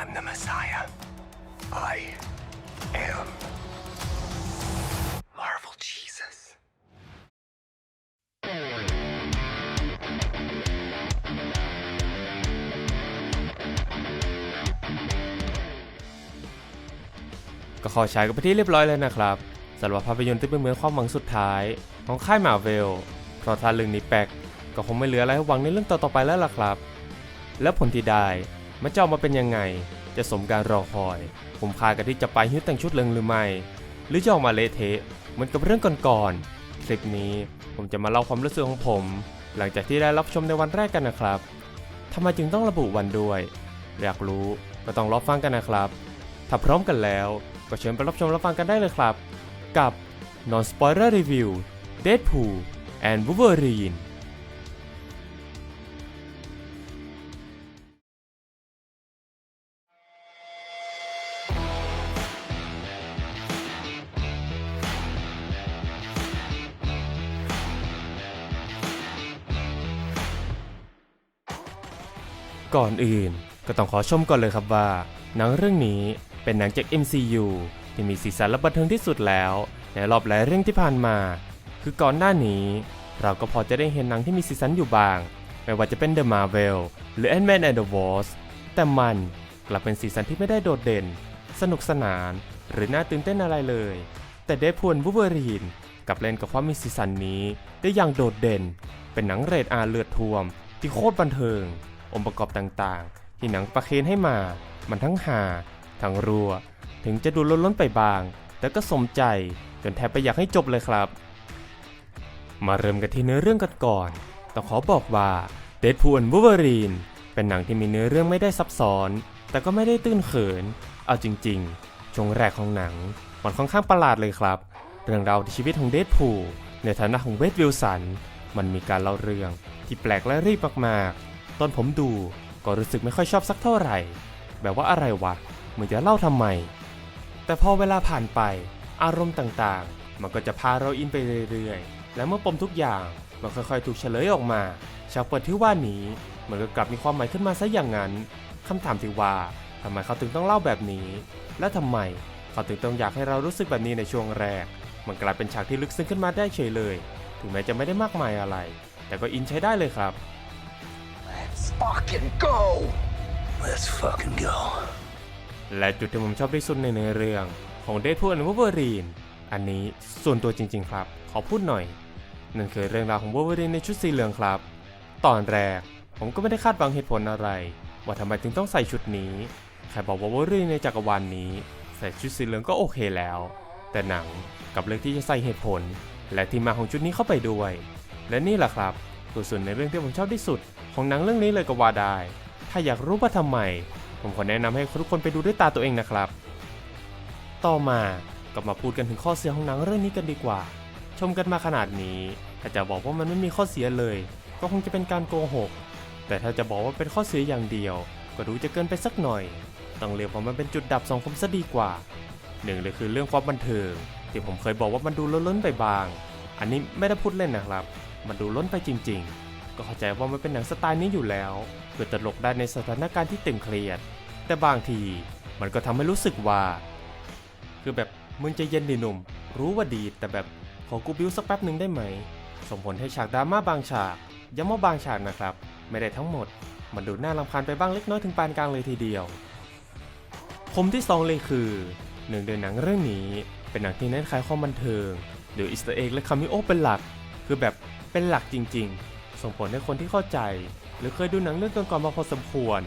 I'm the Messiah. I am Marvel Jesus. ก็ขอฉายกันไปที่เรียบร้อยเลยนะครับสำหรับภาพยนตร์ที่เป็นเหมือนความหวังสุดท้ายของค่ายมาเวลเพราะถ้าเรื่องนี้แปลกก็คงไม่เหลืออะไรให้หวังในเรื่องต่อๆไปแล้วล่ะครับ แล้วผลที่ได้ มันจะออกมาเป็นยังไง จะสมการรอคอย ผมคากันที่จะไปฮิ้วแต่งชุดเริงหรือไม่ หรือจะออกมาเละเทะเหมือนกับเรื่องก่อนๆ คลิปนี้ผมจะมาเล่าความรู้สึกของผม หลังจากที่ได้รับชมในวันแรกกันนะครับทำไมจึงต้องระบุวันด้วย อยากรู้ก็ต้องรอฟังกันนะครับ ถ้าพร้อมกันแล้ว ก็เชิญไปรับชมรับฟังกันได้เลยครับ กับ Non Spoiler Review Deadpool and Wolverine ก่อนอื่นก็ต้องขอชมก่อนเลยครับว่า หนังเรื่องนี้เป็นหนังจาก MCU ที่มีสีสันและบันเทิงที่สุดแล้ว ในรอบหลายเรื่องที่ผ่านมา คือก่อนหน้านี้ เราก็พอจะได้เห็นหนังที่มีสีสันอยู่บ้าง ไม่ว่าจะเป็น The Marvel หรือ Ant-Man and the Wasp แต่มันกลับเป็นสีสันที่ไม่ได้โดดเด่น สนุกสนาน หรือน่าตื่นเต้นอะไรเลย แต่เด p พูลวูเวอรีนกับเล่นกับความมีสีสันนี้ได้อย่างโดดเด่น เป็นหนังเรทอาเลือดท่วม ที่โคตรบันเทิง องค์ประกอบต่างๆ ที่หนังประเคนให้มา มันทั้งหาทั้งรัว ถึงจะดูล้นๆไปบาง แต่ก็สมใจจนแทบไปอยากให้จบเลยครับ มาเริ่มกันที่เนื้อเรื่องกันก่อนต้องขอบอกว่าเด p พูลวูเวอรีนเป็นหนังที่มีเนื้อเรื่องไม่ได้ซับซ้อน แต่ก็ไม่ได้ตื้นเขิน เอาจริงๆ ช่วงแรกของหนังมันค่อนข้างประหลาดเลยครับ เรื่องราวในชีวิตของเด p พูลในฐานะของเวดวิลสัน มันมีการเล่าเรื่องที่แปลกและรีบมากๆ ตอนผมดูก็รู้สึกไม่ค่อยชอบสักเท่าไหร่ แบบว่าอะไรวะมึงจะเล่าทำไม แต่พอเวลาผ่านไป อารมณ์ต่างๆ มันก็จะพาเราอินไปเรื่อยๆ และเมื่อปมทุกอย่างมันค่อยๆ ถูกเฉลยออกมาฉากเปิดที่ว่านี้มันก็กลับมีความหมายขึ้นมาซะอย่างนั้นคำถามที่ว่าทำไมเขาถึงต้องเล่าแบบนี้ และทำไมเขาถึงต้องอยากให้เรารู้สึกแบบนี้ในช่วงแรก มันกลายเป็นฉากที่ลึกซึ้งขึ้นมาได้เฉยเลย ถึงแม้จะไม่ได้มากมายอะไร แต่ก็อินใช้ได้เลยครับ fucking go. Let's fucking go. และจุดที่ผมชอบที่สุดในเนื้อเรื่อง ของเด p พูลและวูเวอรีน อันนี้ส่วนตัวจริง ๆ ครับ ขอพูดหน่อย นั่นคือเรื่องราวของวูเวอรีนในชุดสีเหลืองครับ ตอนแรก ผมก็ไม่ได้คาดหวังเหตุผลอะไร ว่าทำไมถึงต้องใส่ชุดนี้แค่บอกว่าวูเวอรีนในจักรวาลนนี้ ใส่ชุดสีเหลืองก็โอเคแล้ว แต่หนังกับเลือกที่จะใส่เหตุผล และที่มาของชุดนี้เข้าไปด้วย และนี่แหละครับ คือส่วนในเรื่องที่ผมชอบที่สุด ของหนังเรื่องนี้เลยก็ว่าได้ ถ้าอยากรู้ว่าทำไม ผมขอแนะนำให้ทุกคนไปดูด้วยตาตัวเองนะครับ ต่อมาก็มาพูดกันถึงข้อเสียของหนังเรื่องนี้กันดีกว่า ชมกันมาขนาดนี้ถ้าจะบอกว่ามันไม่มีข้อเสียเลย ก็คงจะเป็นการโกหก แต่ถ้าจะบอกว่าเป็นข้อเสียอย่างเดียว ก็ดูจะเกินไปสักหน่อย ต้องเรียกว่ามันเป็นจุดดับสังคมซะดีกว่าหนึ่งเลยคือเรื่องความบันเทิงที่ผมเคยบอกว่ามันดูล้นๆไปบาง อันนี้ไม่ได้พูดเล่นนะครับ มันดูล้นไปจริงๆ ก็เข้าใจว่ามันเป็นหนังสไตล์นี้อยู่แล้ว เพื่อตลกได้ในสถานการณ์ที่ตึงเครียด แต่บางทีมันก็ทำให้รู้สึกว่า คือแบบมึงใจะเย็นดิหนุ่ม รู้ว่าดีแต่แบบขอกูบิ้วสักแป๊บหนึ่งได้ไหม ส่งผลให้ฉากดราม่าบางฉากย้ำว่าบางฉากนะครับ ไม่ได้ทั้งหมด มันดูน่ารำคาญไปบ้างเล็กน้อยถึงปานกลางเลยทีเดียวผมที่สองเลยคือหนึ่งในหนังเรื่องนี้เป็นหนังที่เน้นขายความบันเทิงหรืออิสต์เอ็กและคามิโอเป็นหลัก คือแบบ เป็นหลักจริงๆ ส่งผลให้คนที่เข้าใจ หรือเคยดูหนังเรื่องก่อนๆมาพอสมควร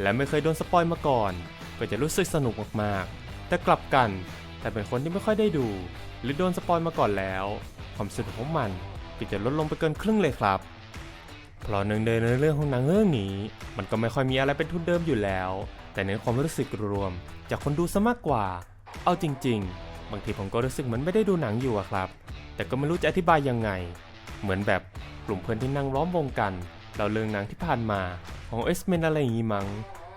และไม่เคยโดนสปอยมาก่อน ก็จะรู้สึกสนุกมากๆ แต่กลับกัน แต่เป็นคนที่ไม่ค่อยได้ดู หรือโดนสปอยมาก่อนแล้ว ความสนุกของมันก็จะลดลงไปเกินครึ่งเลยครับเพราะหนึ่งในเรื่องของหนังเรื่องนี้ มันก็ไม่ค่อยมีอะไรเป็นทุนเดิมอยู่แล้ว แต่เน้นความรู้สึกรวม จากคนดูซะมากกว่า เอาจริง ๆ บางทีผมก็รู้สึกเหมือนไม่ได้ดูหนังอยู่อะครับ แต่ก็ไม่รู้จะอธิบายยังไง เหมือนแบบกลุ่มเพื่อนที่นั่งล้อมวงกันเราเรื่องหนังที่ผ่านมาของเอสเมนอะไรอย่างงี้มั้ง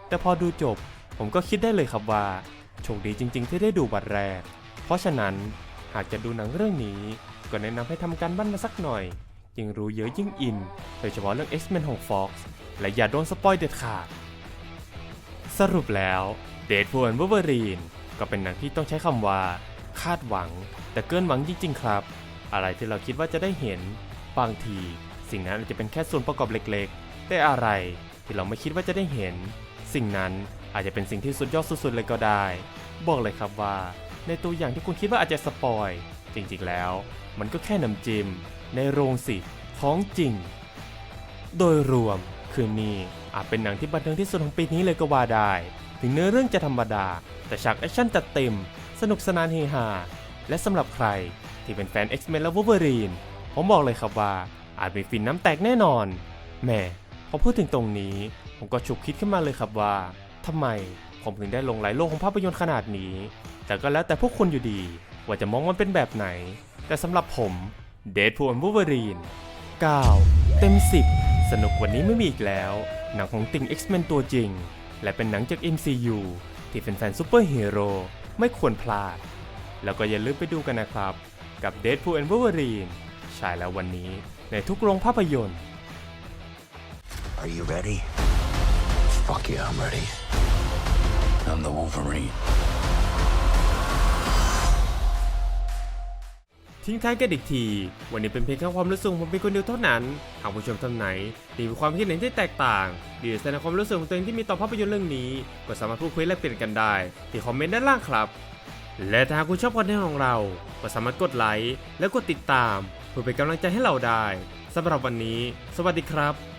แต่พอดูจบผมก็คิดได้เลยครับว่า โชคดีจริง ๆ ที่ได้ดูบัตรแรก เพราะฉะนั้นหากจะดูหนังเรื่องนี้ ก็แนะนำให้ทำการบ้านมาสักหน่อยยิ่งรู้เยอะยิ่งอิน โดยเฉพาะเรื่อง X-Men ของ Fox และอย่าโดนสปอยเด็ดขาด สรุปแล้วเดทพูลวูเวอรีนก็เป็นหนังที่ต้องใช้คำว่า คาดหวัง แต่เกินหวังจริง ๆ ครับ อะไรที่เราคิดว่าจะได้เห็น บางที สิ่งนั้นอาจจะเป็นแค่ส่วนประกอบเล็กๆ แต่อะไรที่เราไม่คิดว่าจะได้เห็น สิ่งนั้นอาจจะเป็นสิ่งที่สุดยอดสุดๆเลยก็ได้ บอกเลยครับว่า ในตัวอย่างที่คุณคิดว่าอาจจะสปอย จริงๆแล้ว มันก็แค่น้ำจิ้มในโรงสิของจริง โดยรวมคืนนี้อาจเป็นหนังที่บันเทิงที่สุดของปีนี้เลยก็ว่าได้ ถึงเนื้อเรื่องจะธรรมดา แต่ฉากแอคชั่นจัดเต็ม สนุกสนานเฮฮาและสำหรับใครที่เป็นแฟน X-Men และ Wolverine ผมบอกเลยครับว่าอาจมีฟินน้ำแตกแน่นอนแหม่พอพูดถึงตรงนี้ ผมก็ฉุกคิดขึ้นมาเลยครับว่าทำไมผมถึงได้หลงไหลโลกของภาพยนตร์ขนาดนี้ แต่ก็แล้วแต่พวกคุณอยู่ดี ว่าจะมองมันเป็นแบบไหน แต่สำหรับผม Deadpool and Wolverine 9เต็ม 10 สนุกกว่านี้ไม่มีอีกแล้ว หนังของติง X-Men ตัวจริง และเป็นหนังจาก MCU ที่แฟนๆซูเปอร์ฮีโร่ไม่ควรพลาด แล้วก็อย่าลืมไปดูกันนะครับ กับ Deadpool and Wolverine ฉายแล้ววันนี้ในทุกโรงภาพยนตร์ Are you ready? Fuck yeah, I'm ready. I'm the Wolverine. ทิ้งท้ายกันอีกที วันนี้เป็นเพียงแค่ความรู้สึกของผมเป็นคนเดียวเท่านั้น หากผู้ชมท่านไหนที่มีความคิดเห็นที่แตกต่างหรือแสดงความรู้สึกของตัวเองที่มีต่อภาพยนตร์เรื่องนี้ ก็สามารถพูดคุยแลกเปลี่ยนกันได้ ที่คอมเมนต์ด้านล่างครับ และถ้าหากคุณชอบคอนเทนต์ของเรา ก็สามารถกดไลค์และกดติดตาม เพื่อเป็นกำลังใจให้เราได้สำหรับวันนี้ สวัสดีครับ